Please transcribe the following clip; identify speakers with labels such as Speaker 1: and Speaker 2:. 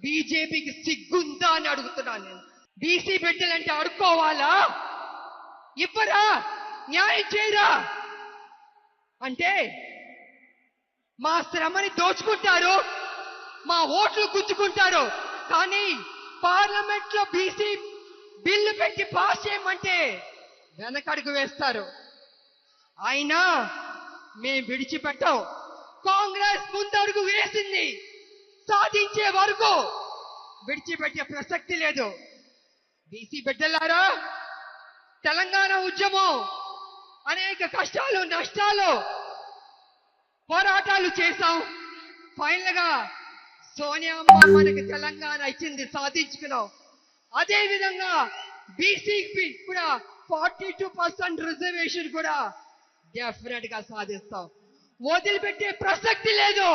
Speaker 1: బీజేపీకి సిగ్గుందా అని అడుగుతున్నాను నేను. బీసీ బిడ్డలంటే అడుక్కోవాలా ఇవ్వరా? న్యాయం చేయరా? అంటే మా శ్రమని దోచుకుంటారు మా ఓట్లు గుంజుకుంటారు కానీ పార్లమెంట్లో బీసీ బిల్లు పెట్టి పాస్ చేయమంటే వెనకడుగు వేస్తారు. అయినా మేం విడిచిపెట్టాం. కాంగ్రెస్ ముందడుగు వేసింది. సాధించే వరకు విడిచిపెట్టే ప్రసక్తి లేదు. బీసీ బిడ్డలారా తెలంగాణ ఉద్యమం అనేక కష్టాలు నష్టాలు పోరాటాలు చేశాం. ఫైనల్గా సోనియమ్మ మనకి తెలంగాణ ఇచ్చింది సాధించుకున్నాం. అదే విధంగా బీసీకి కూడా ఫార్టీ టూ పర్సెంట్ రిజర్వేషన్ కూడా డెఫినెట్గా సాధిస్తాం. వదిలిపెట్టే ప్రసక్తి లేదు.